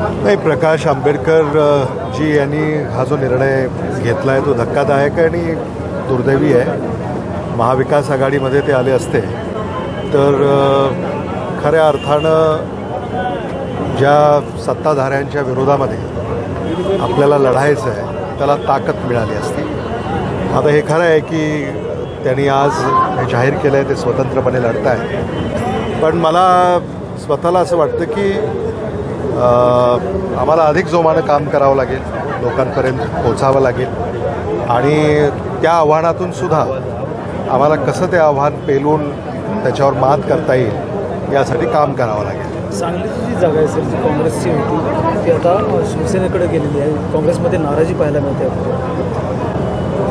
नाही प्रकाश आंबेडकर जी यांनी हा जो निर्णय घेतला आहे तो धक्कादायक आहे आणि दुर्दैवी आहे. महाविकास आघाडीमध्ये ते आले असते. तर खऱ्या अर्थानं ज्या सत्ताधाऱ्यांच्या विरोधामध्ये आपल्याला लढायचं आहे त्याला ताकद मिळाली असती. आता हे खरं आहे की त्यांनी आज हे जाहीर केलं आहे ते स्वतंत्रपणे लढत आहे पण मला स्वतःला असं वाटतं की आम्हाला अधिक जोमानं काम करावं लागेल लोकांपर्यंत पोचावं लागेल. आणि त्या आव्हानातून सुद्धा आम्हाला कसं ते आव्हान पेलून त्याच्यावर मात करता येईल यासाठी काम करावं लागेल. सांगलीची जी जागा आहे सर जी काँग्रेसची होती ती आता शिवसेनेकडे गेलेली आहे. काँग्रेसमध्ये नाराजी पाहायला मिळते.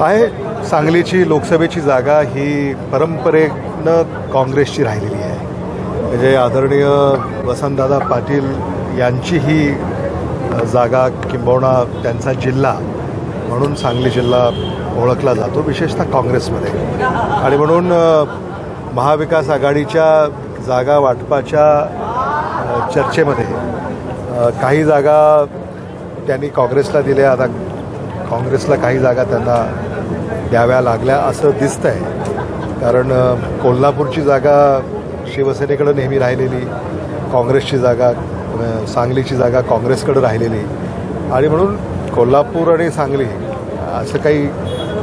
आहे सांगलीची लोकसभेची जागा ही परंपरेनं काँग्रेसची राहिलेली आहे. म्हणजे आदरणीय वसंतदादा पाटील यांची ही जागा किंबहुना त्यांचा जिल्हा म्हणून सांगली जिल्हा ओळखला जातो विशेषतः काँग्रेसमध्ये. आणि म्हणून महाविकास आघाडीच्या जागा वाटपाच्या चर्चेमध्ये काही जागा त्यांनी काँग्रेसला दिल्या. आता काँग्रेसला काही जागा त्यांना द्याव्या लागल्या असं दिसतंय. कारण कोल्हापूरची जागा शिवसेनेकडं नेहमी राहिलेली काँग्रेसची जागा सांगलीची जागा काँग्रेसकडे राहिलेली. आणि म्हणून कोल्हापूर आणि सांगली असं काही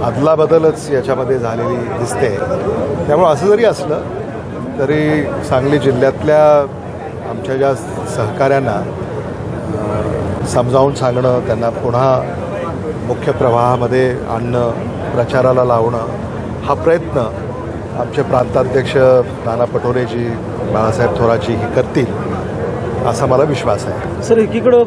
अदलाबदलच याच्यामध्ये झालेली दिसते. त्यामुळे असं जरी असलं तरी सांगली जिल्ह्यातल्या आमच्या ज्या सहकाऱ्यांना समजावून सांगणं त्यांना पुन्हा मुख्य प्रवाहामध्ये आणणं प्रचाराला लावणं हा प्रयत्न आमचे प्रांताध्यक्ष नाना पटोलेजी बाळासाहेब थोराची ही करतील. असा मला विश्वास आहे. सर एकीकडं